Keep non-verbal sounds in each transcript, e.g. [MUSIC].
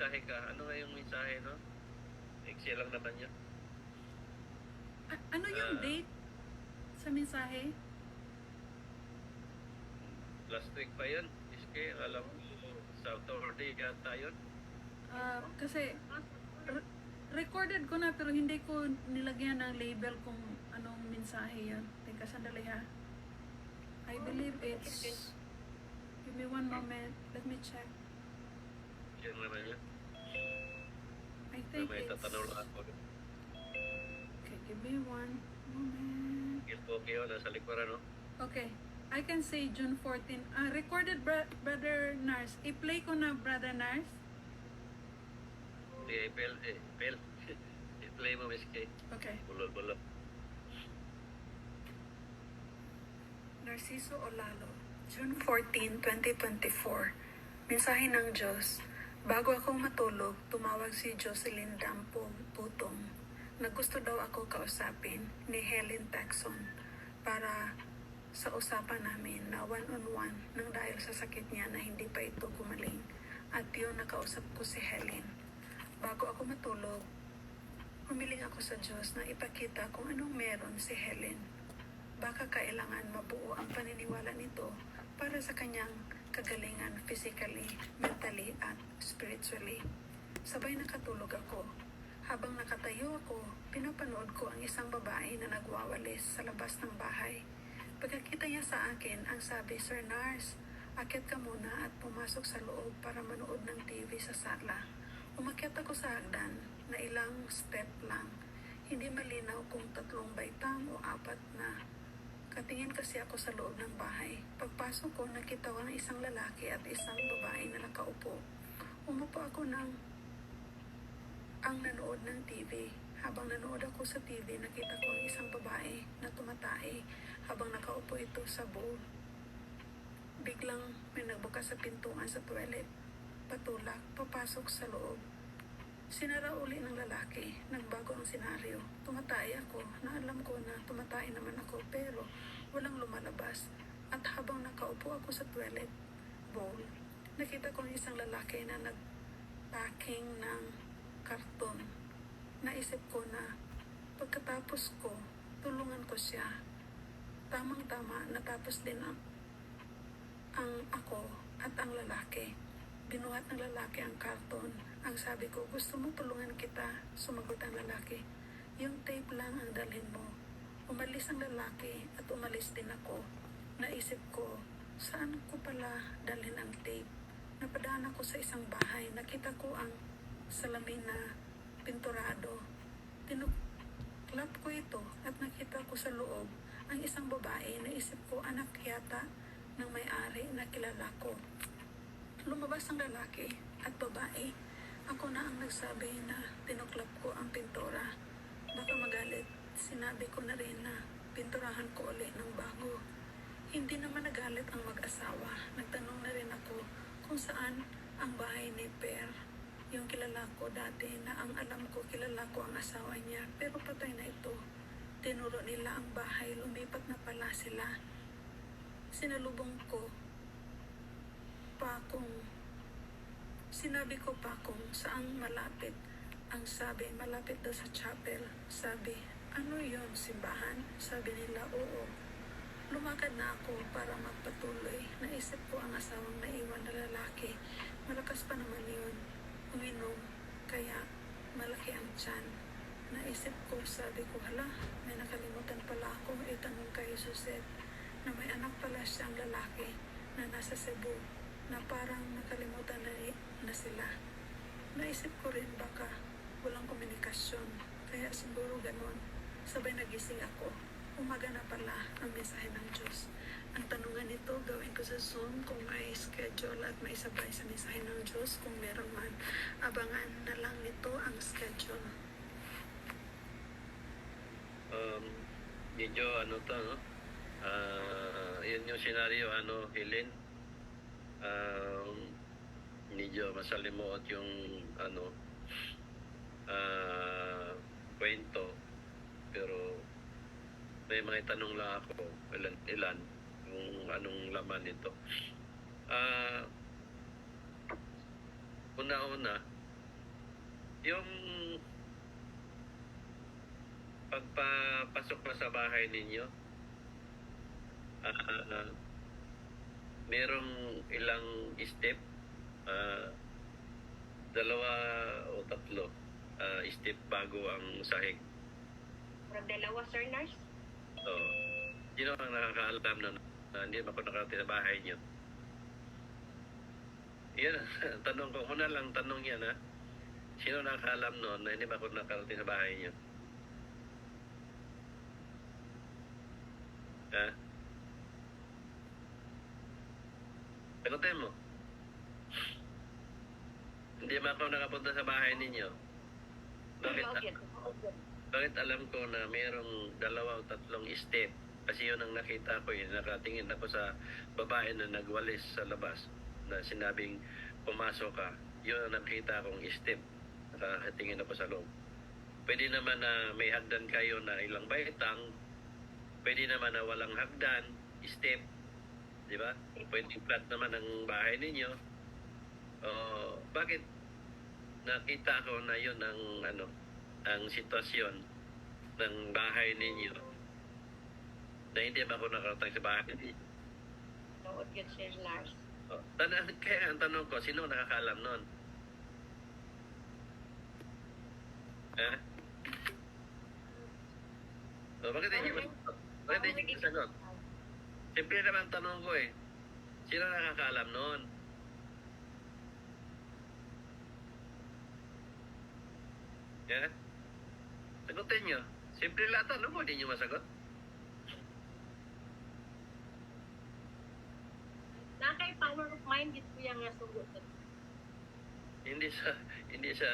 mensahe ka. Ano nga yung mensahe, no? Excel lang naman yun. A- ano yung Ah. date sa mensahe? Last week pa yun. Iske, alam ko, Saturday yata yun. Ah, kasi re- recorded ko na pero hindi ko nilagyan ng label kung anong mensahe yun. Teka, sandali ha. I believe it's... Give me one moment. Let me check. Yun naman May it's... tatanong lang ako. Okay, give me one moment. Poke yun, nasa likuran, no? Okay. I can say June 14. Ah, recorded, bra- Brother Nars. I-play ko na, Brother Nars. Hindi, eh, pel, eh, pel. [LAUGHS] I-play mo, Miss Kay. Okay. Bulol-bulol. Narciso Olalo, June 14, 2024. Mensahe ng Diyos. Bago ako matulog, tumawag si Jocelyn Dampo Putong na gusto daw ako kausapin ni Helen Taxon para sa usapan namin na one-on-one nang dahil sa sakit niya na hindi pa ito gumaling. At yun nakausap ko si Helen. Bago ako matulog, humiling ako sa Diyos na ipakita kung anong meron si Helen baka kailangan mabuo ang paniniwala nito para sa kanyang kagalingan physically, mentally, at spiritually. Sabay nakatulog ako. Habang nakatayo ako, pinapanood ko ang isang babae na nagwawalis sa labas ng bahay. Pagkakita niya sa akin, ang sabi, Sir Nars, akit ka muna at pumasok sa loob para manood ng TV sa sala. Umakyat ako sa hagdan na ilang step lang. Hindi malinaw kung tatlong baitang o apat na Katingin kasi ako sa loob ng bahay. Pagpasok ko, nakita ko ng isang lalaki at isang babae na nakaupo. Umupo ako ng ang nanood ng TV. Habang nanood ako sa TV, nakita ko ang isang babae na tumatae habang nakaupo ito sa bowl. Biglang may nagbukas sa pintuan sa toilet. Patulak, papasok sa loob. Sinara uli ng lalaki. Nagbago ang senaryo. Tumatay ako na alam ko na tumatay naman ako pero walang lumalabas. At habang nakaupo ako sa toilet bowl, nakita ko ang isang lalaki na nagpacking ng karton. Naisip ko na pagkatapos ko, tulungan ko siya. Tamang-tama, natapos din ang, ang ako at ang lalaki. Binuhat ng lalaki ang karton. Ang sabi ko, gusto mo tulungan kita? Sumagot ang lalaki. Yung tape lang ang dalhin mo. Umalis ang lalaki at umalis din ako. Naisip ko, saan ko pala dalhin ang tape? Napadaan ako sa isang bahay. Nakita ko ang salamin na pinturado. Tinuklap ko ito at nakita ko sa loob ang isang babae. Naisip ko, anak yata ng may-ari na kilala ko. Lumabas ang lalaki at babae. Ako na ang nagsabi na tinuklap ko ang pintura. Baka magalit, sinabi ko na rin na pinturahan ko uli ng bago. Hindi naman nagalit ang mag-asawa. Nagtanong na rin ako kung saan ang bahay ni Per. Yung kilala ko dati na ang alam ko kilala ko ang asawa niya pero patay na ito. Tinuro nila ang bahay, lumipat na pala sila. Sinalubong ko pa kung sinabi ko pa kung saan malapit ang sabi malapit daw sa chapel. Sabi ano yon simbahan? Sabi nila oo. Lumakad na ako para magpatuloy. Naisip ko ang asawang naiwan na lalaki. Malakas pa naman yun. Uminom kaya malaki ang tiyan. Naisip ko sabi ko hala may nakalimutan pala ako. Itanong kay Suset na may anak pala siyang lalaki na nasa Cebu na parang nakalimutan na, na sila. Naisip ko rin baka walang komunikasyon, kaya siguro ganon. Sabay nagising ako. Umaga na pala ang mensahe ng Diyos. Ang tanungan nito, gawin ko sa Zoom kung may schedule at may sabay sa mensahe ng Diyos kung meron man. Abangan na lang nito ang schedule. Um, medyo ano to, no? Ah, yun yung senaryo, ano, Helen. Um, medyo masalimuot yung, ano, ah, kwento. Pero, may mga tanong lang ako, ilan, ilan, kung anong laman nito. Ah, una-una, yung pagpapasok mo sa bahay ninyo, ah, merong ilang step, ah, dalawa o tatlo ah, step bago ang sahig. From dalawa, sir, nurse? So, sino ang nakakaalam nun na hindi ako nakarating sa bahay niyo? Yan, [LAUGHS] tanong ko. Una lang tanong yan, ha? Sino nakakaalam nun na hindi ba ako nakarating sa bahay niyo? Ha? Sagutin mo. Hindi ba ako nakapunta sa bahay ninyo? Bakit, bakit alam ko na mayroong dalawa o tatlong step? Kasi yun ang nakita ko, yun, nakatingin ako sa babae na nagwalis sa labas na sinabing pumasok ka. Yun ang nakita kong step. Nakatingin ako sa loob. Pwede naman na may hagdan kayo na ilang baitang. Pwede naman na walang hagdan, step. Di ba? Pwede flat naman ang bahay ninyo. O, bakit nakita ko na yun ang ano ang sitwasyon ng bahay ninyo na hindi ba ako nakarating sa bahay ninyo? Sir, nurse. Oh, tan- kaya ang tanong ko, sino nakakaalam nun? Ha? Oh, bakit hindi mo bakit hindi mo sagot? Simple naman tanong ko eh. Sino nakakaalam nun? Ya? Sagutin nyo. Simple lang tanong ko, hindi nyo masagot. Na kay power of mind gid ko yang nasugot. Hindi sa hindi sa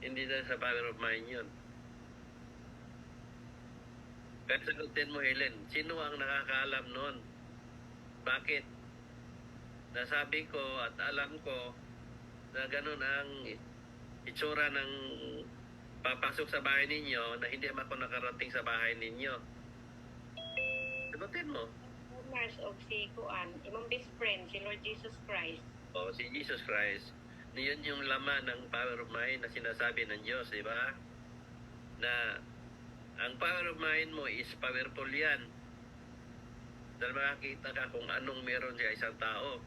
hindi sa, sa power of mind yun. Kaya sagutin mo, Helen, sino ang nakakaalam nun? Bakit? Nasabi ko at alam ko na ganun ang itsura ng papasok sa bahay ninyo na hindi ako nakarating sa bahay ninyo. Sagutin mo. Nurse og si Kuan, imong best friend si Lord Jesus Christ. O, si Jesus Christ. Yun yung laman ng power of mind na sinasabi ng Diyos, di ba? Na ang power of mind mo is powerful yan. Dahil makakita ka kung anong meron sa isang tao.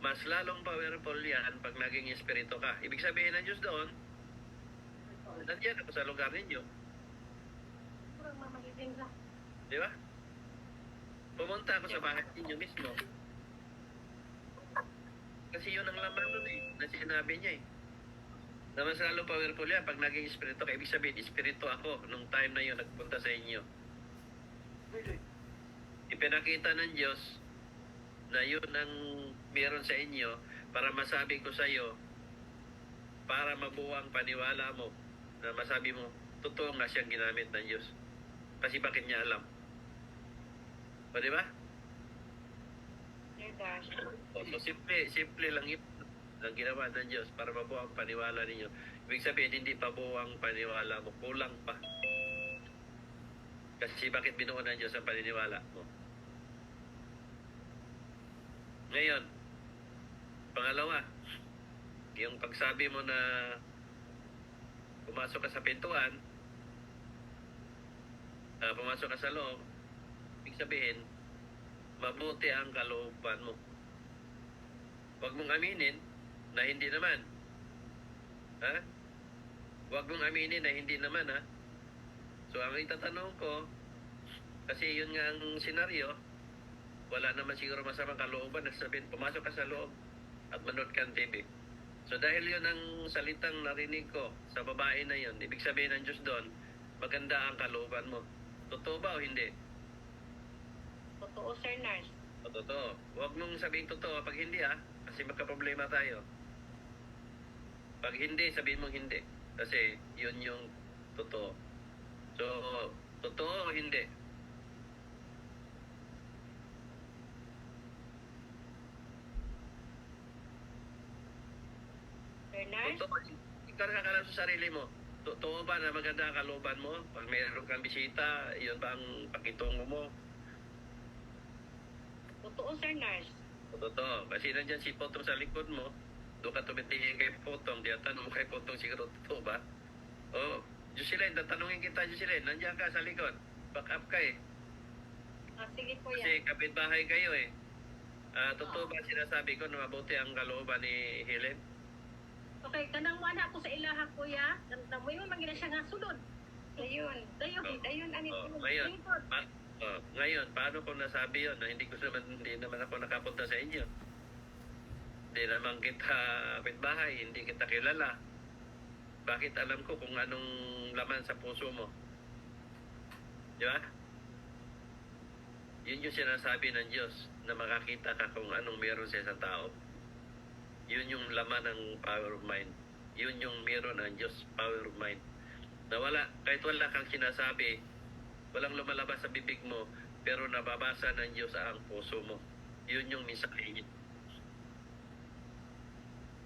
Mas lalong powerful yan pag naging espiritu ka. Ibig sabihin ng Diyos doon, nandiyan ako sa lugar ninyo. Kurang mamahidin ra. Di ba? Pumunta ako sa bahay ninyo mismo. Kasi yun ang laman nun eh, na sinabi niya eh. Na mas lalo powerful yan pag naging espiritu ka. Ibig sabihin, espiritu ako nung time na yun nagpunta sa inyo. Ipinakita ng Diyos na yun ang meron sa inyo para masabi ko sa iyo para mabuo ang paniwala mo na masabi mo, totoo nga siyang ginamit ng Diyos. Kasi bakit niya alam? O, di ba? O, so, simple, simple lang yun ang ginawa ng Diyos para mabuo ang paniwala ninyo. Ibig sabihin, hindi pa buo ang paniwala mo. Kulang pa. Kasi bakit binuo ng Diyos ang paniniwala mo? Ngayon, pangalawa, yung pagsabi mo na pumasok ka sa pintuan, ah, pumasok ka sa loob, ibig sabihin, mabuti ang kalooban mo. Huwag mong aminin na hindi naman. Ha? Huwag mong aminin na hindi naman, ha? So, ang itatanong ko, kasi yun nga ang senaryo, wala naman siguro masamang kalooban na sabihin, pumasok ka sa loob at manood ka ng TV. So, dahil yun ang salitang narinig ko sa babae na yun, ibig sabihin ng Diyos doon, maganda ang kalooban mo. Totoo ba o hindi? Totoo, sir, nurse. O, totoo. Huwag mong sabihin totoo pag hindi ah. Kasi magka-problema tayo. Pag hindi, sabihin mong hindi. Kasi yun yung totoo. So, totoo o hindi? Nurse. Totoo. Ikaw nakakalam sa sarili mo. Totoo ba na maganda ang kalooban mo? Pag mayroon kang bisita, yun ba ang pakitungo mo? Totoo, sir, nurse. O, Totoo. Kasi nandyan si Potong sa likod mo. Doon ka tumitingin kay Potong, di tanong kay Potong siguro totoo ba? O, Jocelyn, tatanungin kita, Jocelyn, nandiyan ka sa likod. Back up ka eh. Ah, sige po Kasi yan. kapitbahay kayo eh. Ah, totoo ba sinasabi ko na mabuti ang kalooban ni Helen? Okay, kanang wala ako sa ilaha kuya. Namoy mo mangina siya nga sulod. Dayon. Dayon. Oh. Dayon, ani. Oh, ngayon, Lingkod. pa- oh, ngayon, paano ko nasabi yon na hindi ko naman, hindi naman ako nakapunta sa inyo? Hindi naman kita kapitbahay, hindi kita kilala. Bakit alam ko kung anong laman sa puso mo? Di ba? Yun yung sinasabi ng Diyos na makakita ka kung anong meron sa isang tao. Yun yung laman ng power of mind. Yun yung meron ng Diyos, power of mind. Na wala, kahit wala kang sinasabi, walang lumalabas sa bibig mo, pero nababasa ng Diyos ang puso mo. Yun yung mensahe niya.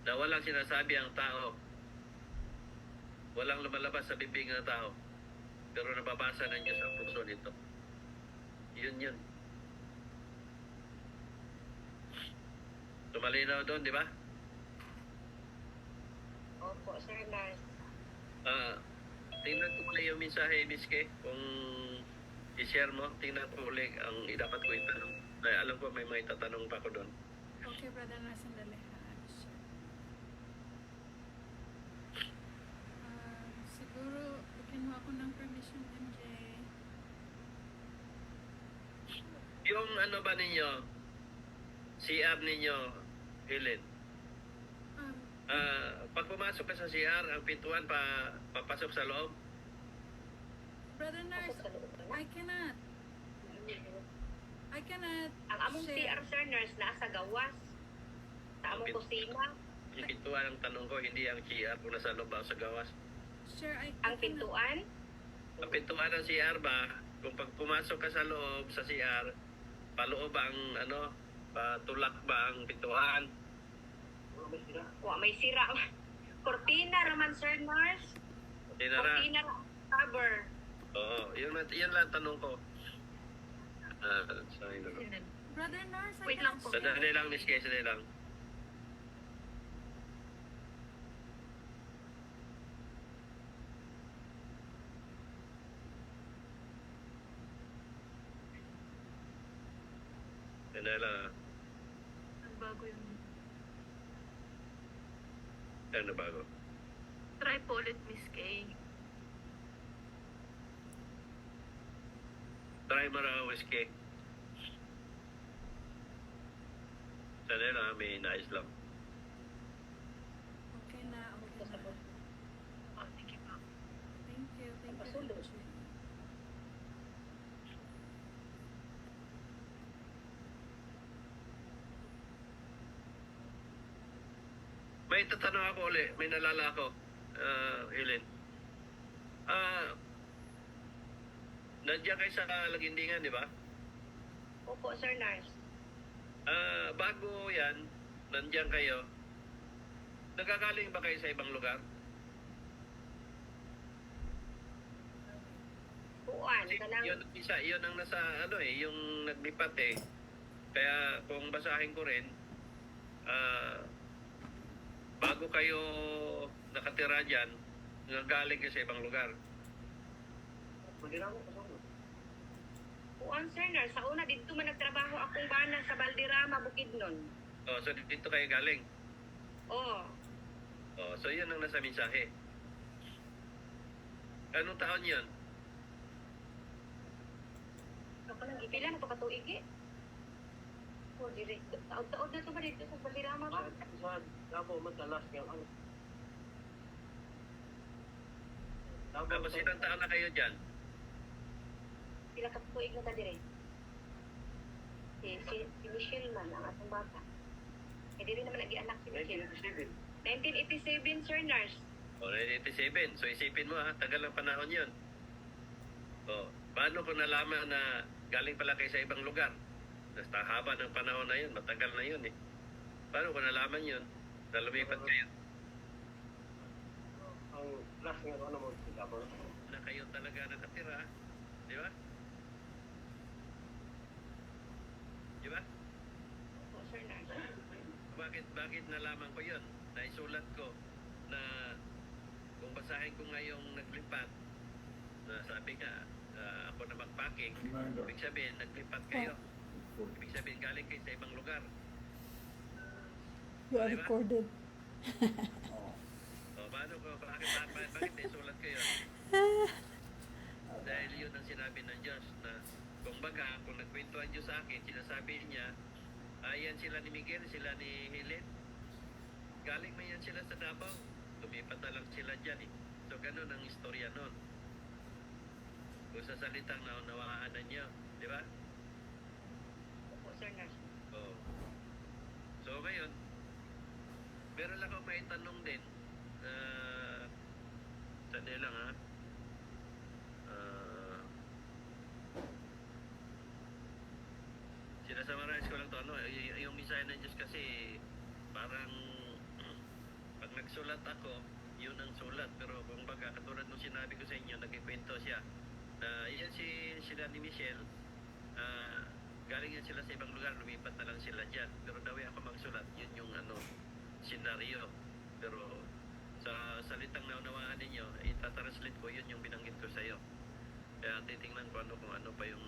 Na walang sinasabi ang tao, walang lumalabas sa bibig ng tao, pero nababasa ng Diyos ang puso nito. Yun yun. Tumalinaw doon, di ba? Opo, sir Lars. Ah, tingnan ko muna yung mensahe, Miss K. Kung i-share mo, tingnan ko ulit ang dapat ko itanong. Ay, alam ko may may tatanong pa ko doon. Okay, brother, na sandali ha. Sure. Ah, siguro, mo ako ng permission, MJ. Yung ano ba ninyo, CR ninyo, Helen, Um, ah, pag pumasok ka sa CR, ang pintuan pa papasok sa loob, brother na. I cannot, I cannot Ang among share. CR, sir nurse, naa sa gawas. Sa among kusina. yung pintuan ang tanong ko, hindi ang CR kung nasa loob o sa gawas. Share, I, Ang pintuan. Ang pintuan ng CR ba, kung pag pumasok ka sa loob sa CR, paloob ang ano, patulak ba ang pintuan? Wa, may sira. [LAUGHS] Cortina naman, sir nurse. Tinara. Cortina cover. Oo, yun, yun lang tanong ko. Ah, sorry na. Brother Nars, I Wait lang po. Sandali lang, Miss Kay, sandali lang. Sandali lang. ah. Ang bago yung... Ano bago? Try po ulit, Miss K. Try mo raw, Miss Kay. Sandali lang, ah, may nais lang. Okay na, okay na. Oh, thank you po. Thank you, thank you. May tatanong ako ulit. May nalala ako. Ah, Helen. Ah, nandiyan kayo sa Lagindingan, di ba? Opo, sir nurse. Ah, bago yan, nandiyan kayo. Nagkakaling ba kayo sa ibang lugar? Kasi Kanang yun, isa, yun ang nasa, ano eh, yung naglipat eh. Kaya kung basahin ko rin, ah, bago kayo nakatira dyan, nagagaling kayo sa ibang lugar. kuan, sir nurse. Sa una, dito man nagtrabaho akong bana sa Balderrama, Bukidnon. Oh, so dito kayo galing. Oh, Oh, so yun ang nasa mensahe. Anong taon yun? ako nang ipila na to katuig eh. Oh, dire. Taod-taod na to ba dito sa Balderrama ba? Saan? Ako madalas yung ano. Tapos ilang taon na kayo dyan? Pila ka tuig na ta dire. Si, si, si Michelle man, ang atong bata. Eh, di rin naman nag-anak si Michelle. 1987. 1987, sir nurse. O, 1987. So isipin mo ha, tagal ng panahon yun. O, paano ko nalaman na galing pala kayo sa ibang lugar? Basta haba ng panahon na yun, matagal na yun eh. Paano ko nalaman yun? Na lumipat kayo? Ang last nga ano mo, Davao. Na kayo talaga nakatira. Di ba? Di ba? Opo, sir nurse. Bakit, bakit nalaman ko yun? naisulat ko na kung basahin ko ngayong naglipat, na sabi nga, ah, ako na mag-packing, ibig sabihin, naglipat kayo. Ibig sabihin, galing kayo sa ibang lugar. You are Diba? recorded. O, paano ko, bakit, bakit, bakit naisulat ko yun? [LAUGHS] Dahil yun ang sinabi ng Diyos na kung baga, kung nagkwento ang Diyos sa akin, sinasabi niya, ayan sila ni Miguel, sila ni Helen. Galing man yan sila sa Davao. Lumipat na lang sila dyan eh. So, ganun ang istorya nun. Kung sa salitang naunawaan na niyo, di ba? Sir nurse. Oo. So ngayon, meron lang akong may tanong din. Uh, sandali lang ha. Uh, sinasummarize ko lang to. Ano, y- yung mensahe ng Diyos kasi parang [CLEARS THROAT] pag nagsulat ako, yun ang sulat. Pero kung baga, katulad nung sinabi ko sa inyo, nagkikwento siya. Na yan si sila ni Michelle, ah, galing yan sila sa ibang lugar, lumipat na lang sila dyan. Pero daw ako magsulat, yun yung ano, senaryo. Pero sa salitang naunawaan ninyo, itatranslate ko, yun yung binanggit ko sa'yo. Kaya titingnan ko ano kung ano pa yung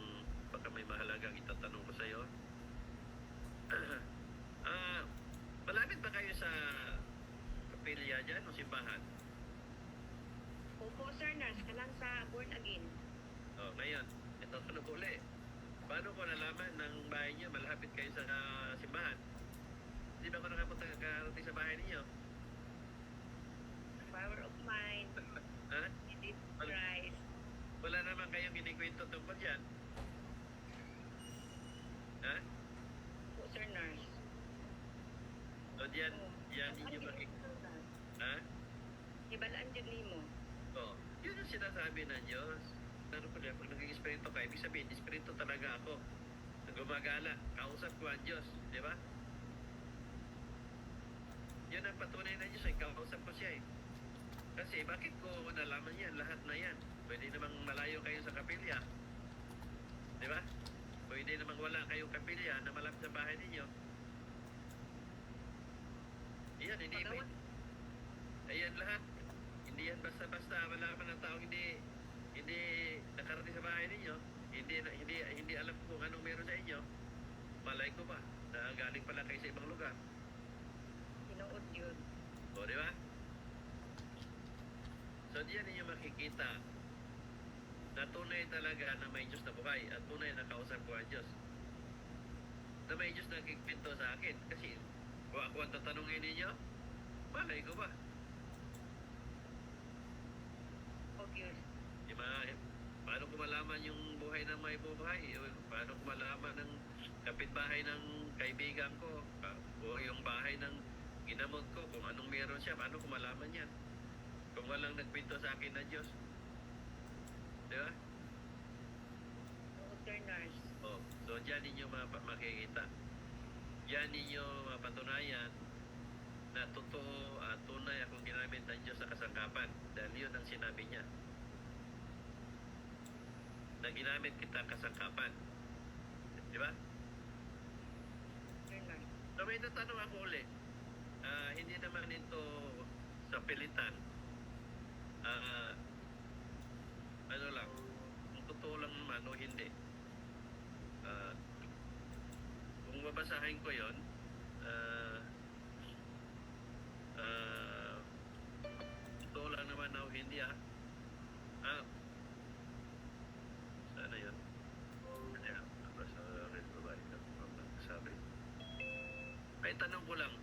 baka may mahalagang itatanong ko sa'yo. [CLEARS THROAT] Ah, malapit ba kayo sa kapilya dyan o simbahan? Opo, sir nurse. Kalang sa born again. Oh, ngayon, ito tanong ko uli. Paano ko nalaman ng bahay niyo malapit kayo sa ah, simbahan? Hindi ba ako nakapunta kakarating sa bahay ninyo? Power of mind. [LAUGHS] Ha? Jesus Christ. Wala naman kayong kinikwento tungkol dyan? Ha? Opo, sir nurse. O diyan, diyan ninyo makik... Ha? Ibalaan dyan nimo. Oh, yun ang sinasabi ng Diyos. Ano ko pag naging espiritu ka, ibig sabihin, espiritu talaga ako. Na gumagala, kausap ko ang Diyos, di ba? Yun ang patunay ng Diyos, ay kausap ko siya eh. Kasi bakit ko nalaman yan, lahat na yan? Pwede namang malayo kayo sa kapilya. Di ba? Pwede namang wala kayong kapilya na malapit sa bahay ninyo. Yan, hindi pwede. Ayan lahat. Hindi yan basta-basta malaman ng tao hindi hindi nakarating sa bahay ninyo. Hindi hindi hindi alam kung anong meron sa inyo. Malay ko ba na galing pala kayo sa ibang lugar. Tinuod yun. O, di ba? So, diyan ninyo makikita na tunay talaga na may Diyos na buhay at tunay na kausap ko ang Diyos. Na may Diyos na kikpinto sa akin. Kasi, kung ako ang tatanungin ninyo, malay ko ba? Obvious. Di ba? Eh, Paano malaman yung buhay ng may buhay? O, Paano ko malaman ng kapitbahay ng kaibigan ko? O yung bahay ng ginamot ko? Kung anong meron siya, paano ko malaman yan? Kung walang nagpinto sa akin ng Diyos. Di ba? Sir nurse. Oh, so diyan ninyo mapa- makikita. Diyan ninyo mapatunayan na totoo at tunay akong ginamit ng Diyos sa kasangkapan. Dahil yun ang sinabi niya. Na ginamit kita kasangkapan. Di ba? So may tatanong ako ulit. Ah, hindi naman ito sa pilitan. Ah, ano lang, kung totoo lang naman o hindi. Ah, kung babasahin ko yon, tanong ko lang.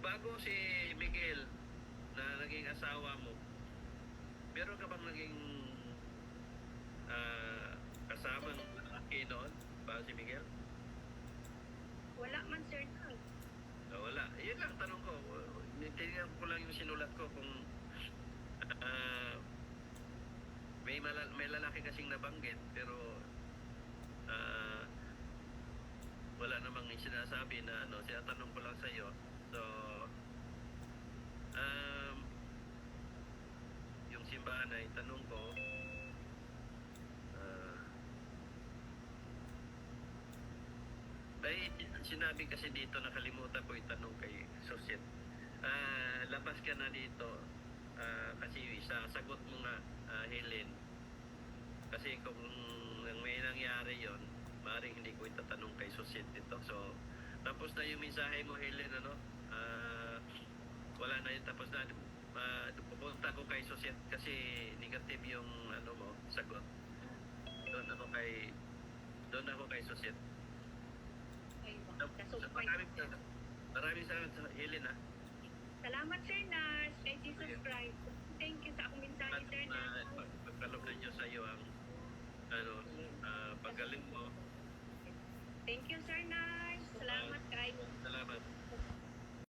Bago si Miguel na naging asawa mo, meron ka bang naging ah, kasamang lalaki noon? Bago si Miguel? Wala man, sir. Ah, wala. Yun lang tanong ko. Tinignan ko lang yung sinulat ko kung ah, may, mala- may lalaki kasing nabanggit pero ah, wala namang sinasabi na ano, tinatanong ko lang sa iyo. So, um, yung simbahan ay tanong ko, ah, may sinabi kasi dito nakalimutan ko itanong kay Sosit. ah, labas ka na dito. Ah, kasi sasagot mo nga, ah, Helen. Kasi kung may nangyari yon maaaring hindi ko itatanong kay Susit ito. So, tapos na yung mensahe mo, Helen, ano? Ah, wala na yun, tapos na. Uh, pupunta ko kay Susit kasi negative yung ano mo, sagot. Doon ako kay doon ako kay Susit. Ay, So, so, maraming, maraming salamat sa Helen, ha? Salamat, Sir Nas. Kay Jesus Christ. Thank you sa akong mensahe, Sir Nas. uh, pagkalog na Diyos sa iyo ang ano, ah, paggaling mo. Thank you, Sir Nas. Salamat kayo. Salamat.